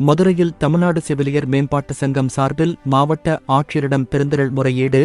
மதுரையில் தமிழ்நாடு செவிலியர் மேம்பாட்டு சங்கம் சார்பில் மாவட்ட ஆட்சியரிடம் பெருந்திரள் முறையீடு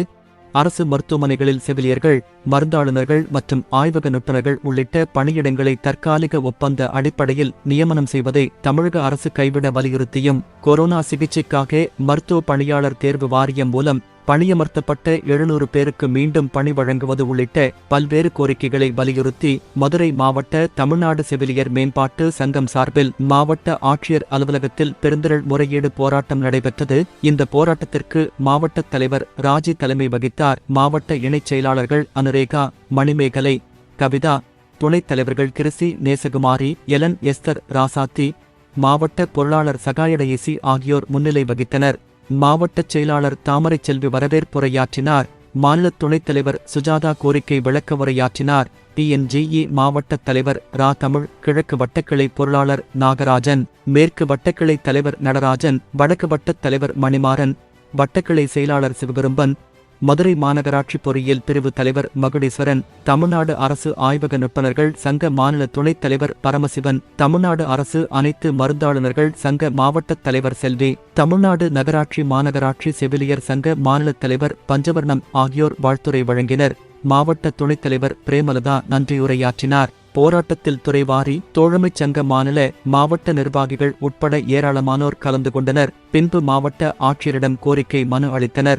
அரசு மருத்துவமனைகளில் செவிலியர்கள் மருந்தாளுநர்கள் மற்றும் ஆய்வக நிபுணர்கள் உள்ளிட்ட பணியிடங்களை தற்காலிக ஒப்பந்த அடிப்படையில் நியமனம் செய்வதை தமிழக அரசு கைவிட வலியுறுத்தியும் கொரோனா சிகிச்சைக்காக மருத்துவ பணியாளர் தேர்வு வாரியம் மூலம் பணியமர்த்தப்பட்ட எழுநூறு பேருக்கு மீண்டும் பணி வழங்குவது உள்ளிட்ட பல்வேறு கோரிக்கைகளை வலியுறுத்தி மதுரை மாவட்ட தமிழ்நாடு செவிலியர் மேம்பாட்டு சங்கம் சார்பில் மாவட்ட ஆட்சியர் அலுவலகத்தில் பெருந்திரள் முறையீடு போராட்டம் நடைபெற்றது. இந்த போராட்டத்திற்கு மாவட்ட தலைவர் ராஜி தலைமை வகித்தார். மாவட்ட இணைச் செயலாளர்கள் அனுரேகா மணிமேகலை கவிதா துணைத் தலைவர்கள் கிருசி நேசகுமாரி எலன் எஸ்தர் ராசாத்தி மாவட்ட பொருளாளர் சகாயடயேசி ஆகியோர் முன்னிலை வகித்தனர். மாவட்ட செயலாளர் தாமரை செல்வி வரவேற்புரையாற்றினார். மாநில துணைத் தலைவர் சுஜாதா கோரிக்கை விளக்க உரையாற்றினார். டிஎன்ஜிஇ மாவட்ட தலைவர் ரா. தமிழ் கிழக்கு வட்டக்கிளை பொருளாளர் நாகராஜன் மேற்கு வட்டக்கிளை தலைவர் நடராஜன் வடக்கு வட்டத் தலைவர் மணிமாறன் வட்டக்கிளை செயலாளர் சிவபெரும்பன் மதுரை மாநகராட்சி பொறியியல் பிரிவு தலைவர் மகுடீஸ்வரன் தமிழ்நாடு அரசு ஆய்வக நிபுணர்கள் சங்க மாநில துணைத் தலைவர் பரமசிவன் தமிழ்நாடு அரசு அனைத்து மருந்தாளுநர்கள் சங்க மாவட்ட தலைவர் செல்வி தமிழ்நாடு நகராட்சி மாநகராட்சி செவிலியர் சங்க மாநில தலைவர் பஞ்சவர்ணம் ஆகியோர் வாழ்த்துரை வழங்கினர். மாவட்ட துணைத் தலைவர் பிரேமலதா நன்றியுரையாற்றினார் போராட்டத்தில் துறைவாரி தோழமைச் சங்க மாநில மாவட்ட நிர்வாகிகள் உட்பட ஏராளமானோர் கலந்து கொண்டனர். பின்பு மாவட்ட ஆட்சியரிடம் கோரிக்கை மனு அளித்தனர்.